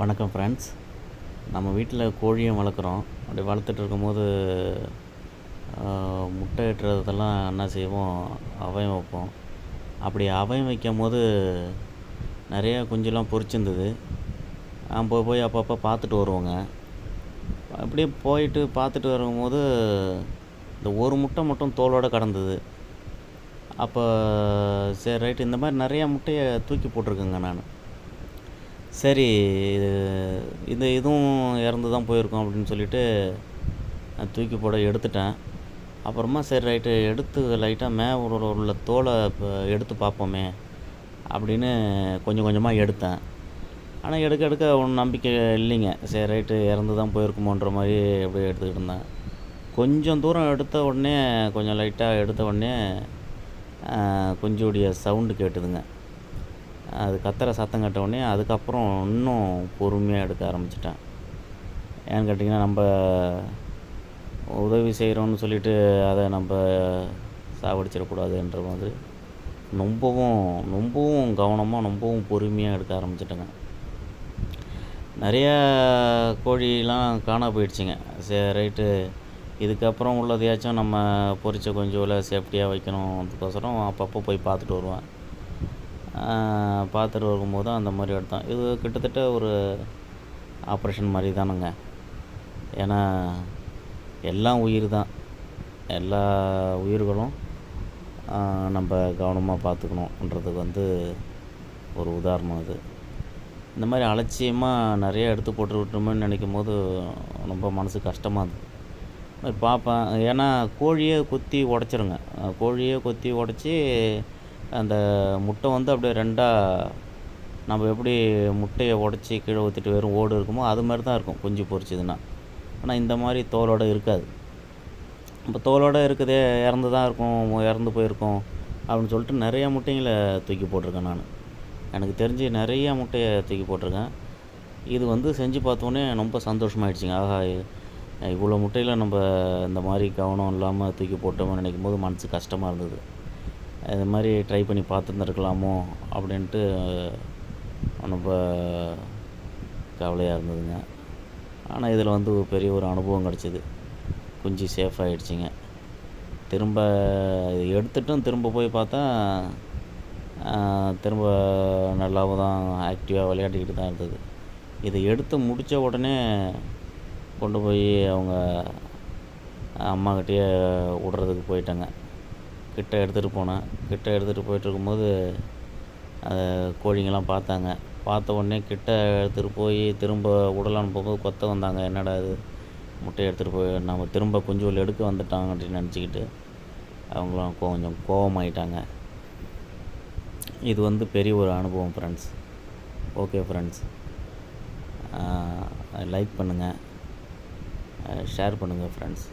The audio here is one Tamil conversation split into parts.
வணக்கம் ஃப்ரெண்ட்ஸ் நம்ம வீட்டில் கோழியும் வளர்க்குறோம். அப்படி வளர்த்துட்டு இருக்கும்போது முட்டை இட்டுறதெல்லாம் என்ன செய்வோம்? அவயம் வைப்போம். அப்படி அவயம் வைக்கும் போது நிறைய குஞ்செலாம் பொறிச்சிருந்தது நான் போய் போய் அப்பப்போ பார்த்துட்டு வருவோங்க. அப்படியே போயிட்டு பார்த்துட்டு வரும்போது இந்த ஒரு முட்டை மட்டும் தோலோடு கடந்தது. அப்போ சரி ரைட்டு இந்த மாதிரி நிறையா முட்டையை தூக்கி போட்டிருக்கேங்க நான். சரி இது இதுவும் இறந்து தான் போயிருக்கோம் அப்படின்னு சொல்லிவிட்டு தூக்கி போட எடுத்துட்டேன். அப்புறமா சரி ரைட்டு எடுத்து லைட்டாக மே உள்ள தோலை இப்போ எடுத்து பார்ப்போமே அப்படின்னு கொஞ்சம் கொஞ்சமாக எடுத்தேன். ஆனால் எடுக்க எடுக்க ஒன்றும் நம்பிக்கை இல்லைங்க. சரி ரைட்டு இறந்து தான் போயிருக்குமோன்ற மாதிரி அப்படியே எடுத்துக்கிட்டு இருந்தேன். கொஞ்சம் தூரம் எடுத்த உடனே கொஞ்சம் லைட்டாக எடுத்த உடனே குஞ்சுடைய சவுண்டு கேட்டுதுங்க. அது கத்துற சத்தம் கட்ட உடனே அதுக்கப்புறம் இன்னும் பொறுமையாக எடுக்க ஆரம்பிச்சிட்டேன். ஏன்னு கேட்டிங்கன்னா நம்ம உதவி செய்கிறோன்னு சொல்லிட்டு அதை நம்ம சாவடிச்சிடக்கூடாதுன்ற மாதிரி ரொம்பவும் ரொம்பவும் கவனமாக ரொம்பவும் பொறுமையாக எடுக்க ஆரம்பிச்சிட்டேங்க. நிறையா கோழிலாம் காணா போயிடுச்சுங்க. சரி ரைட்டு. இதுக்கப்புறம் உள்ளதையாச்சும் நம்ம பொரிச்ச கொஞ்சம் சேஃப்டியாக வைக்கணும். அதுக்கோசரம் அப்பப்போ போய் பார்த்துட்டு வருவேன். பார்த்துட்டு வரும்போது அந்த மாதிரி எடுத்தோம் இது கிட்டத்தட்ட ஒரு ஆப்ரேஷன் மாதிரி தானுங்க. ஏன்னா எல்லாம் உயிர் தான். எல்லா உயிர்களும் நம்ம கவனமாக பார்த்துக்கணுன்றதுக்கு வந்து ஒரு உதாரணம் அது. இந்த மாதிரி அலட்சியமாக நிறைய எடுத்து போட்டு விட்டோமேன்னு நினைக்கும் போது ரொம்ப மனசு கஷ்டமாக இருந்தது. பார்ப்பேன். ஏன்னா கோழியே கொத்தி உடச்சிருங்க. கோழியே கொத்தி உடச்சி அந்த முட்டை வந்து அப்படியே ரெண்டாக நம்ம எப்படி முட்டையை உடச்சி கீழே ஊற்றிட்டு வெறும் ஓடு இருக்குமோ அது மாதிரி தான் இருக்கும் குஞ்சு பொறிச்சதுன்னா ஆனால் இந்த மாதிரி தோலோடு இருக்காது. இப்போ தோலோடு இருக்குதே இறந்து தான் இருக்கும் இறந்து போயிருக்கோம் அப்படின்னு சொல்லிட்டு நிறைய முட்டைங்களை தூக்கி போட்டிருக்கேன் நான். எனக்கு தெரிஞ்சு நிறைய முட்டையை தூக்கி போட்டிருக்கேன். இது வந்து செஞ்சு பார்த்தோன்னே ரொம்ப சந்தோஷமாயிடுச்சுங்க. ஆகா இவ்வளோ முட்டையில் நம்ம இந்த மாதிரி கவனம் இல்லாமல் தூக்கி போட்டோம்னு நினைக்கும் போது மனசு கஷ்டமாக இருந்தது. இது மாதிரி ட்ரை பண்ணி பார்த்துருந்துருக்கலாமோ அப்படின்ட்டு ரொம்ப கவலையாக இருந்ததுங்க. ஆனால் இதில் வந்து ஒரு பெரிய ஒரு அனுபவம் கிடச்சிது. குஞ்சு சேஃப் ஆகிடுச்சிங்க திரும்ப எடுத்துட்டும் திரும்ப போய் பார்த்தா திரும்ப நல்லாவும் தான் ஆக்டிவாக விளையாடிக்கிட்டு தான் இருந்தது. இதை எடுத்து முடித்த உடனே கொண்டு போய் அவங்க அம்மாக்கிட்டேயே விடுறதுக்கு போயிட்டேங்க. கிட்ட எடுத்துகிட்டு போனேன். கிட்ட எடுத்துகிட்டு போயிட்டு இருக்கும்போது அதை கோழிங்கெல்லாம் பார்த்தாங்க. பார்த்த உடனே கிட்ட எடுத்துகிட்டு போய் திரும்ப உடலான்னு போகும்போது கொத்த வந்தாங்க. என்னடா இது? முட்டையை எடுத்துகிட்டு போய் நம்ம திரும்ப குஞ்சுகள் எடுக்க வந்துட்டாங்க அப்படின்னு நினச்சிக்கிட்டு அவங்களாம் கொஞ்சம் கோபமாயிட்டாங்க இது வந்து பெரிய ஒரு அனுபவம் ஃப்ரெண்ட்ஸ் ஓகே ஃப்ரெண்ட்ஸ் லைக் பண்ணுங்கள் ஷேர் பண்ணுங்கள் ஃப்ரெண்ட்ஸ்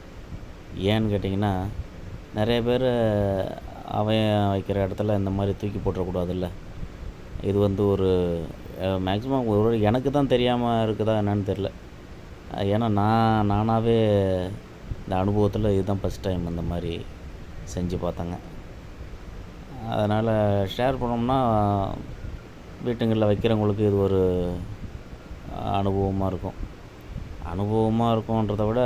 ஏன்னு கேட்டிங்கன்னா நிறைய பேர் அவன் வைக்கிற இடத்துல இந்த மாதிரி தூக்கி போட்டுறக்கூடாதுல்ல. இது வந்து ஒரு மேக்ஸிமம் ஒரு எனக்கு தான் தெரியாமல் இருக்குதா என்னன்னு தெரில ஏன்னா நான் நானாகவே இந்த அனுபவத்தில் இதுதான் ஃபஸ்ட் டைம் இந்த மாதிரி செஞ்சு பார்த்தேங்க. அதனால் ஷேர் பண்ணோம்னா வீட்டுங்களில் வைக்கிறவங்களுக்கு இது ஒரு அனுபவமாக இருக்கும். அனுபவமாக இருக்கும்ன்றத விட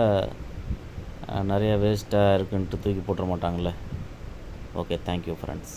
நிறைய வேஸ்ட்டாக இருக்குன்ட்டு தூக்கி போட்டுற மாட்டாங்களே ஓகே தேங்க்யூ ஃப்ரெண்ட்ஸ்